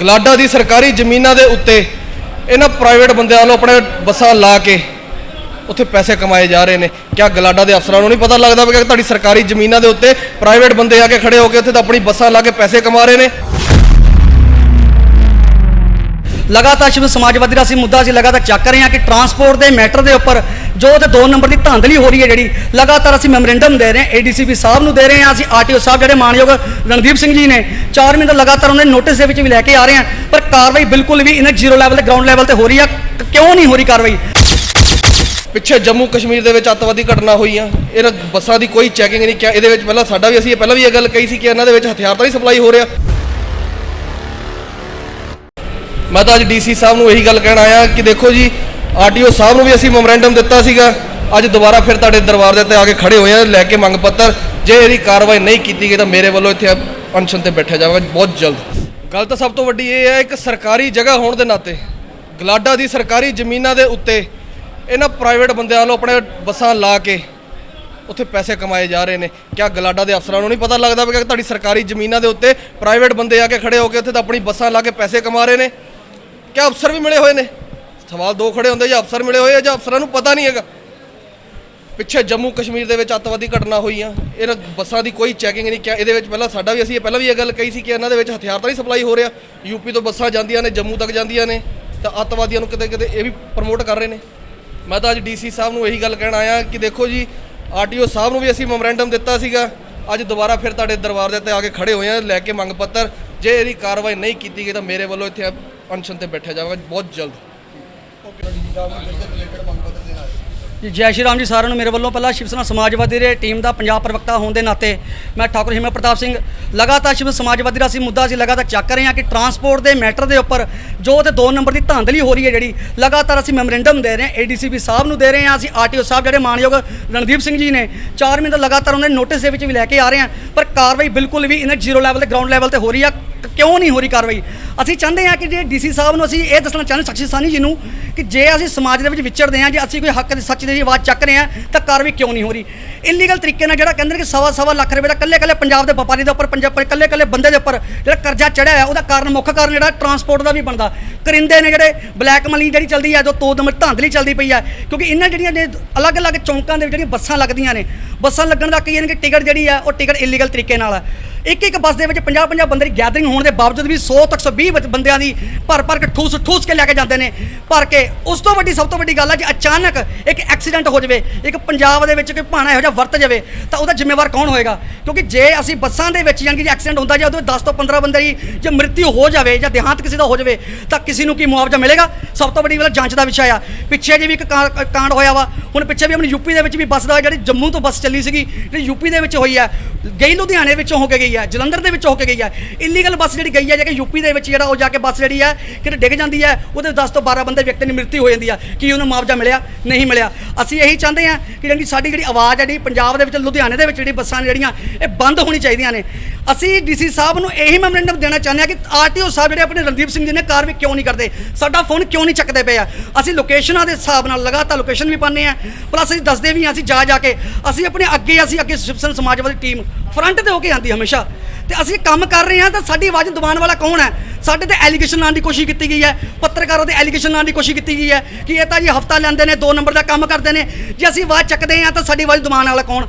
ਗਲਾਡਾ ਦੀ ਸਰਕਾਰੀ ਜ਼ਮੀਨਾਂ ਦੇ ਉੱਤੇ ਇਹਨਾਂ ਪ੍ਰਾਈਵੇਟ ਬੰਦਿਆਂ ਵੱਲੋਂ ਆਪਣੇ ਬੱਸਾਂ ਲਾ ਕੇ ਉੱਥੇ ਪੈਸੇ ਕਮਾਏ ਜਾ ਰਹੇ ਨੇ। ਕਿਆ ਗਲਾਡਾ ਦੇ ਅਫਸਰਾਂ ਨੂੰ ਨਹੀਂ ਪਤਾ ਲੱਗਦਾ ਵੀ ਕਿ ਤੁਹਾਡੀ ਸਰਕਾਰੀ ਜ਼ਮੀਨਾਂ ਦੇ ਉੱਤੇ ਪ੍ਰਾਈਵੇਟ ਬੰਦੇ ਆ ਕੇ ਖੜੇ ਹੋ ਕੇ ਉੱਥੇ ਤਾਂ ਆਪਣੀ ਬੱਸਾਂ ਲਾ ਕੇ ਪੈਸੇ ਕਮਾ ਰਹੇ ਨੇ? ਲਗਾਤਾਰ ਸ਼ਿਵ ਸਮਾਜਵਾਦੀ ਦਾ ਅਸੀਂ ਮੁੱਦਾ ਅਸੀਂ ਲਗਾਤਾਰ ਚੱਕ ਰਹੇ ਹਾਂ ਕਿ ਟਰਾਂਸਪੋਰਟ ਦੇ ਮੈਟਰ ਦੇ ਉੱਪਰ ਜੋ ਤੇ 2 ਨੰਬਰ ਦੀ ਧਾਂਦਲੀ ਹੋ ਰਹੀ ਹੈ ਜਿਹੜੀ, ਲਗਾਤਾਰ ਅਸੀਂ ਮੈਮੋਰੈਂਡਮ ਦੇ ਰਹੇ ਹਾਂ ਏਡੀਸੀਪੀ ਸਾਹਿਬ ਨੂੰ ਦੇ ਰਹੇ ਹਾਂ, ਅਸੀਂ ਆਰਟੀਓ ਸਾਹਿਬ ਜਿਹੜੇ ਮਾਨਯੋਗ ਰਣਦੀਪ ਸਿੰਘ ਜੀ ਨੇ 4 ਮਹੀਨੇ ਲਗਾਤਾਰ ਉਹਨਾਂ ਦੇ ਨੋਟਿਸ ਦੇ ਵਿੱਚ ਵੀ ਲੈ ਕੇ ਆ ਰਹੇ ਹਾਂ, ਪਰ ਕਾਰਵਾਈ ਬਿਲਕੁਲ ਵੀ ਇਹਨਾਂ ਜ਼ੀਰੋ ਲੈਵਲ ਤੇ ਗਰਾਊਂਡ ਲੈਵਲ ਤੇ ਹੋ ਰਹੀ ਆ ਕਿਉਂ ਨਹੀਂ ਹੋ ਰਹੀ ਕਾਰਵਾਈ? ਪਿੱਛੇ ਜੰਮੂ ਕਸ਼ਮੀਰ ਦੇ ਵਿੱਚ ਅੱਤਵਾਦੀ ਘਟਨਾ ਹੋਈ ਆ, ਇਹਨਾਂ ਬੱਸਾਂ ਦੀ ਕੋਈ ਚੈਕਿੰਗ ਨਹੀਂ ਕਿਆ ਇਹਦੇ ਵਿੱਚ ਪਹਿਲਾਂ ਸਾਡਾ ਵੀ ਅਸੀਂ ਪਹਿਲਾਂ ਵੀ ਇਹ ਗੱਲ ਕਹੀ ਸੀ ਕਿ ਇਹਨਾਂ ਦੇ ਵਿੱਚ ਹਥਿਆਰ ਤਾਂ ਨਹੀਂ ਸਪਲਾਈ ਹੋ ਰਿਹਾ। ਮੈਂ ਤਾਂ ਅੱਜ ਡੀਸੀ ਸਾਹਿਬ ਨੂੰ ਇਹੀ ਗੱਲ ਕਹਿਣ ਆਇਆ ਕਿ ਦੇਖੋ ਜੀ, ਆਰਟੀਓ ਸਾਹਿਬ ਨੂੰ ਵੀ ਅਸੀਂ ਮੈਮੋਰੈਂਡਮ ਦਿੱਤਾ ਸੀਗਾ। ਅੱਜ ਦੁਬਾਰਾ ਫਿਰ ਤੁਹਾਡੇ ਦਰਬਾਰ ਦੇ ਉੱਤੇ ਆ ਕੇ ਖੜੇ ਹੋਏ ਆ, ਲੈ ਕੇ ਮੰਗ ਪੱਤਰ। ਜੇ ਇਹਦੀ ਕਾਰਵਾਈ ਨਹੀਂ ਕੀਤੀ ਗਈ ਤਾਂ ਮੇਰੇ ਵੱਲੋਂ ਇੱਥੇ ਅਨਸ਼ਨ ਤੇ ਬੈਠਿਆ ਜਾਵੇਗਾ। ਬਹੁਤ ਜਲਦ। ਗੱਲ ਤਾਂ ਸਭ ਤੋਂ ਵੱਡੀ ਇਹ ਹੈ, ਇੱਕ ਸਰਕਾਰੀ ਜਗ੍ਹਾ ਹੋਣ ਦੇ ਨਾਤੇ, ਗਲਾਡਾ ਦੀ ਸਰਕਾਰੀ ਜ਼ਮੀਨਾਂ ਦੇ ਉੱਤੇ ਇਹਨਾਂ ਪ੍ਰਾਈਵੇਟ ਬੰਦਿਆਂ ਵੱਲੋਂ ਆਪਣੇ ਬੱਸਾਂ ਲਾ ਕੇ ਉੱਥੇ ਪੈਸੇ ਕਮਾਏ ਜਾ ਰਹੇ ਨੇ। ਕਿਆ ਗਲਾਡਾ ਦੇ ਅਫਸਰਾਂ ਨੂੰ ਨਹੀਂ ਪਤਾ ਲੱਗਦਾ ਵੀ ਕਿ ਤੁਹਾਡੀ ਸਰਕਾਰੀ ਜ਼ਮੀਨਾਂ ਦੇ ਉੱਤੇ ਪ੍ਰਾਈਵੇਟ ਬੰਦੇ ਆ ਕੇ ਖੜੇ ਹੋ ਕੇ ਉੱਥੇ ਤਾਂ ਆਪਣੀ ਬੱਸਾਂ ਲਾ ਕੇ ਪੈਸੇ ਕਮਾ ਰਹੇ ਨੇ। ਕਿਆ ਅਫਸਰ ਵੀ ਮਿਲੇ ਹੋਏ ਨੇ? ਸਵਾਲ ਦੋ ਖੜੇ ਹੁੰਦੇ, ਜਾਂ ਅਫਸਰ ਮਿਲੇ ਹੋਏ ਆ, ਜਾਂ ਅਫਸਰਾਂ ਨੂੰ ਪਤਾ ਨਹੀਂ ਹੈਗਾ। ਪਿੱਛੇ ਜੰਮੂ ਕਸ਼ਮੀਰ ਦੇ ਵਿੱਚ ਅੱਤਵਾਦੀ ਘਟਨਾ ਹੋਈ ਆ। ਇਹਨਾਂ ਬੱਸਾਂ ਦੀ ਕੋਈ ਚੈਕਿੰਗ ਨਹੀਂ ਕਿਆ ਇਹਦੇ ਵਿੱਚ ਪਹਿਲਾਂ ਸਾਡਾ ਵੀ, ਅਸੀਂ ਪਹਿਲਾਂ ਵੀ ਇਹ ਗੱਲ ਕਹੀ ਸੀ ਕਿ ਇਹਨਾਂ ਦੇ ਵਿੱਚ ਹਥਿਆਰ ਤਾਂ ਨਹੀਂ ਸਪਲਾਈ ਹੋ ਰਿਹਾ। ਯੂਪੀ ਤੋਂ ਬੱਸਾਂ ਜਾਂਦੀਆਂ ਨੇ, ਜੰਮੂ ਤੱਕ ਜਾਂਦੀਆਂ ਨੇ। ਤਾਂ ਅੱਤਵਾਦੀਆਂ ਨੂੰ ਕਿਤੇ ਕਿਤੇ ਇਹ ਵੀ ਪ੍ਰਮੋਟ ਕਰ ਰਹੇ ਨੇ। ਮੈਂ ਤਾਂ ਅੱਜ ਡੀਸੀ ਸਾਹਿਬ ਨੂੰ ਇਹੀ ਗੱਲ ਕਹਿਣ ਆਇਆ ਕਿ ਦੇਖੋ ਜੀ ਆਰਟੀਓ ਸਾਹਿਬ ਨੂੰ ਵੀ ਅਸੀਂ ਮੈਮੋਰੈਂਡਮ ਦਿੱਤਾ ਸੀਗਾ। ਅੱਜ ਦੁਬਾਰਾ ਫਿਰ ਤੁਹਾਡੇ ਦਰਬਾਰ ਦੇ ਉੱਤੇ ਆ ਕੇ ਖੜੇ ਹੋਏ ਆ, ਲੈ ਕੇ ਮੰਗ ਪੱਤਰ। ਜੇ ਇਹਦੀ ਕਾਰਵਾਈ ਨਹੀਂ ਕੀਤੀ ਗਈ ਤਾਂ ਮੇਰੇ ਵੱਲੋਂ ਇੱਥੇ ਅਨਸ਼ਨ ਤੇ ਬੈਠਿਆ ਜਾਵੇਗਾ ਬਹੁਤ ਜਲਦ। ਜੀ ਜੈ ਸ਼੍ਰੀ ਰਾਮ ਜੀ ਸਾਰਿਆਂ ਨੂੰ ਮੇਰੇ ਵੱਲੋਂ ਪਹਿਲਾਂ ਸ਼ਿਵ ਸੈਨਾ ਸਮਾਜਵਾਦੀ ਦੇ ਟੀਮ ਦਾ ਪੰਜਾਬ ਪ੍ਰਵਕਤਾ ਹੋਣ ਦੇ ਨਾਤੇ ਮੈਂ ਠਾਕੁਰ ਹਿਮਤ ਪ੍ਰਤਾਪ ਸਿੰਘ, ਲਗਾਤਾਰ ਸ਼ਿਵ ਸਮਾਜਵਾਦੀ ਦਾ ਅਸੀਂ ਮੁੱਦਾ ਅਸੀਂ ਲਗਾਤਾਰ ਚੱਕ ਰਹੇ ਹਾਂ ਕਿ ਟਰਾਂਸਪੋਰਟ ਦੇ ਮੈਟਰ ਦੇ ਉੱਪਰ ਜੋ ਤੇ 2 ਨੰਬਰ ਦੀ ਧਾਂਦਲੀ ਹੋ ਰਹੀ ਹੈ ਜਿਹੜੀ ਲਗਾਤਾਰ ਅਸੀਂ ਮੈਮੋਰੈਂਡਮ ਦੇ ਰਹੇ ਹਾਂ ਏਡੀਸੀਪੀ ਸਾਹਿਬ ਨੂੰ ਦੇ ਰਹੇ ਹਾਂ, ਅਸੀਂ ਆਰਟੀਓ ਸਾਹਿਬ ਜਿਹੜੇ ਮਾਨਯੋਗ ਰਣਦੀਪ ਸਿੰਘ ਜੀ ਨੇ 4 ਮਹੀਨੇ ਲਗਾਤਾਰ ਉਹਨਾਂ ਦੇ ਨੋਟਿਸ ਦੇ ਵਿੱਚ ਵੀ ਲੈ ਕੇ ਆ ਰਹੇ ਹਾਂ, ਪਰ ਕਾਰਵਾਈ ਬਿਲਕੁਲ ਵੀ ਇਹਨਾਂ ਜ਼ੀਰੋ ਲੈਵਲ ਤੇ ਗਰਾਊਂਡ ਲੈਵਲ ਤੇ ਹੋ ਰਹੀ ਆ ਕਿਉਂ ਨਹੀਂ ਹੋ ਰਹੀ ਕਾਰਵਾਈ? ਅਸੀਂ ਚਾਹੁੰਦੇ ਹਾਂ ਕਿ ਜੇ ਡੀਸੀ ਸਾਹਿਬ ਨੂੰ ਅਸੀਂ ਇਹ ਦੱਸਣਾ ਚਾਹੁੰਦੇ ਸਖਸ਼ੀ ਸਾਨੀ ਜੀ ਨੂੰ, ਕਿ ਜੇ ਅਸੀਂ ਸਮਾਜ ਦੇ ਵਿੱਚ ਵਿਚਰਦੇ ਹਾਂ, ਜੇ ਅਸੀਂ ਕੋਈ ਹੱਕ ਦੇ ਸੱਚ ਦੇ ਆਵਾਜ਼ ਚੱਕ ਰਹੇ ਹਾਂ, ਤਾਂ ਕਾਰਵਾਈ ਕਿਉਂ ਨਹੀਂ ਹੋ ਰਹੀ? ਇਲੀਗਲ ਤਰੀਕੇ ਨਾਲ ਜਿਹੜਾ ਕਹਿੰਦੇ ਕਿ ਸਵਾ ਸਵਾ ਲੱਖ ਰੁਪਏ ਦਾ ਕੱਲੇ ਕੱਲੇ ਪੰਜਾਬ ਦੇ ਵਪਾਰੀ ਦੇ ਉੱਪਰ ਪੰਜਾਬ ਕੱਲੇ ਕੱਲੇ ਬੰਦੇ ਦੇ ਉੱਪਰ ਜਿਹੜਾ ਕਰਜ਼ਾ ਚੜਿਆ ਹੈ ਉਹਦਾ ਕਾਰਨ ਮੁੱਖ ਕਾਰਨ ਜਿਹੜਾ ਟਰਾਂਸਪੋਰਟ ਦਾ ਵੀ ਬਣਦਾ। ਕਰਿੰਦੇ ਨੇ ਜਿਹੜੇ ਬਲੈਕ ਮਨੀ ਜਿਹੜੀ ਚੱਲਦੀ ਹੈ ਜੋ ਦੋ ਨੰਬਰ ਧਾਂਦਲੀ ਚੱਲਦੀ ਪਈ ਹੈ ਕਿਉਂਕਿ ਇਹਨਾਂ ਜਿਹੜੀਆਂ ਨੇ ਅਲੱਗ-ਅਲੱਗ ਚੌਂਕਾਂ ਦੇ ਵਿੱਚ ਜਿਹੜੀਆਂ ਬੱਸਾਂ ਲੱਗਦੀਆਂ ਨੇ, ਬੱਸਾਂ ਲੱਗਣ ਦਾ ਕੀ ਨੇ ਕਿ ਟਿਕਟ ਜਿਹੜੀ ਹੈ ਉਹ ਟਿਕਟ ਇਲੀਗਲ ਤਰੀਕੇ ਨਾਲ ਹੈ ਇੱਕ ਇੱਕ ਬੱਸ ਦੇ ਵਿੱਚ 50 50 ਬੰਦੇ ਦੀ ਗੈਦਰਿੰਗ ਹੋਣ ਦੇ ਬਾਵਜੂਦ ਵੀ 100 ਤੱਕ 120 ਬੱਚ- ਬੰਦਿਆਂ ਦੀ ਭਰ ਭਰ ਕੇ ਠੂਸ ਠੂਸ ਕੇ ਲੈ ਕੇ ਜਾਂਦੇ ਨੇ। ਭਰ ਕੇ ਉਸ ਤੋਂ ਵੱਡੀ, ਸਭ ਤੋਂ ਵੱਡੀ ਗੱਲ ਹੈ ਜੇ ਅਚਾਨਕ ਇੱਕ ਐਕਸੀਡੈਂਟ ਹੋ ਜਾਵੇ, ਇੱਕ ਪੰਜਾਬ ਦੇ ਵਿੱਚ ਕੋਈ ਭਾਣਾ ਇਹੋ ਜਿਹਾ ਵਰਤ ਜਾਵੇ, ਤਾਂ ਉਹਦਾ ਜ਼ਿੰਮੇਵਾਰ ਕੌਣ ਹੋਏਗਾ? ਕਿਉਂਕਿ ਜੇ ਅਸੀਂ ਬੱਸਾਂ ਦੇ ਵਿੱਚ ਯਾਨੀ ਕਿ ਐਕਸੀਡੈਂਟ ਹੁੰਦਾ ਜਾਂ ਉਹਦੇ ਵਿੱਚ 10 ਤੋਂ 15 ਬੰਦੇ ਦੀ ਜੇ ਮ੍ਰਿਤਿੂ ਹੋ ਜਾਵੇ ਜਾਂ ਦੇਹਾਂਤ ਕਿਸੇ ਦਾ ਹੋ ਜਾਵੇ, ਤਾਂ ਕਿਸੇ ਨੂੰ ਕੀ ਮੁਆਵਜ਼ਾ ਮਿਲੇਗਾ? ਸਭ ਤੋਂ ਵੱਡੀ ਗੱਲ ਜਾਂਚ ਦਾ ਵਿਸ਼ਾ ਆ। ਪਿੱਛੇ ਜੇ ਵੀ ਇੱਕ ਕਾਂ- ਕਾਂਡ ਹੋਇਆ ਵਾ, ਹੁਣ ਪਿੱਛੇ ਵੀ ਆਪਣੀ ਯੂਪੀ ਦੇ ਵਿੱਚ ਵੀ ਬੱਸ ਦਾ ਜਿਹੜੀ ਜੰਮੂ ਤੋਂ ਬੱਸ ਚੱਲੀ ਸੀਗੀ, ਜਿਹੜੀ ਯੂਪੀ ਦੇ ਵਿੱਚ ਹੋਈ ਆ, ਗਈ ਲੁਧਿਆਣੇ ਵਿੱਚੋਂ ਹੋ ਕੇ ਗਈ ਆ, ਜਲੰਧਰ ਦੇ ਵਿੱਚ ਹੋ ਕੇ ਗਈ ਹੈ ਇਲੀਗਲ ਬੱਸ ਜਿਹੜੀ ਗਈ ਹੈ ਜੇ ਕਿ ਯੂਪੀ ਦੇ ਵਿੱਚ ਜਿਹੜਾ ਉਹ ਜਾ ਕੇ ਬੱਸ ਜਿਹੜੀ ਹੈ ਕਿਤੇ ਡਿੱਗ ਜਾਂਦੀ ਹੈ ਉਹਦੇ 10 ਤੋਂ 12 ਬੰਦੇ ਵਿਅਕਤੀ ਦੀ ਮ੍ਰਿਤਿੂ ਹੋ ਜਾਂਦੀ ਹੈ ਕੀ ਉਹਨੂੰ ਮੁਆਵਜ਼ਾ ਮਿਲਿਆ? ਨਹੀਂ ਮਿਲਿਆ। ਅਸੀਂ ਇਹੀ ਚਾਹੁੰਦੇ ਹਾਂ ਕਿ ਜਿਹੜੀ ਸਾਡੀ ਜਿਹੜੀ ਆਵਾਜ਼ ਹੈ ਜਿਹੜੀ ਪੰਜਾਬ ਦੇ ਵਿੱਚ, ਲੁਧਿਆਣੇ ਦੇ ਵਿੱਚ ਜਿਹੜੀ ਬੱਸਾਂ ਨੇ ਜਿਹੜੀਆਂ, ਇਹ ਬੰਦ ਹੋਣੀ ਚਾਹੀਦੀਆਂ ਨੇ। ਅਸੀਂ ਡੀਸੀ ਸਾਹਿਬ ਨੂੰ ਇਹੀ ਮੈਮੋਰੈਂਡਮ ਦੇਣਾ ਚਾਹੁੰਦੇ ਹਾਂ ਕਿ ਆਰਟੀਓ ਸਾਹਿਬ ਜਿਹੜੇ ਆਪਣੇ ਰਣਦੀਪ ਸਿੰਘ ਜੀ ਨੇ ਕਾਰਵਾਈ ਕਿਉਂ ਨਹੀਂ ਕਰਦੇ ਸਾਡਾ ਫੋਨ ਕਿਉਂ ਨਹੀਂ ਚੱਕਦੇ ਪਏ ਆ? ਅਸੀਂ ਲੋਕੇਸ਼ਨਾਂ ਦੇ ਹਿਸਾਬ ਨਾਲ ਲਗਾਤਾਰ ਲੋਕੇਸ਼ਨ ਵੀ ਪਾਉਂਦੇ ਆ। ਪਲੱਸ ਅਸੀਂ ਦੱਸਦੇ ਵੀ ਹਾਂ ਅਸੀਂ ਜਾ ਜਾ ਕੇ, ਅਸੀਂ ਆਪਣੇ ਅੱਗੇ, ਅਸੀਂ ਅੱਗੇ ਸ਼ਿਵ ਸਮਾਜਵਾਦੀ ਟੀਮ ਫਰੰਟ ਤੇ ਹੋ ਕੇ ਆਂਦੀ ਹਮੇਸ਼ਾ। ਤੇ ਅਸੀਂ ਕੰਮ ਕਰ ਰਹੇ ਹਾਂ ਤਾਂ ਸਾਡੀ ਆਵਾਜ਼ ਦਬਾਉਣ ਵਾਲਾ ਕੌਣ ਹੈ? ਸਾਡੇ ਤੇ ਐਲੀਗੇਸ਼ਨ ਲਾਉਣ ਦੀ ਕੋਸ਼ਿਸ਼ ਕੀਤੀ ਗਈ ਹੈ। ਪੱਤਰਕਾਰਾਂ ਤੇ ਐਲੀਗੇਸ਼ਨ ਲਾਉਣ ਦੀ ਕੋਸ਼ਿਸ਼ ਕੀਤੀ ਗਈ ਹੈ ਕਿ ਇਹ ਤਾਂ ਜੀ ਹਫਤਾ ਲੈਂਦੇ ਨੇ, ਦੋ ਨੰਬਰ ਦਾ ਕੰਮ ਕਰਦੇ ਨੇ। ਜੇ ਅਸੀਂ ਆਵਾਜ਼ ਚੱਕਦੇ ਹਾਂ ਤਾਂ ਸਾਡੀ ਆਵਾਜ਼ ਦਬਾਉਣ ਵਾਲਾ ਕੌਣ?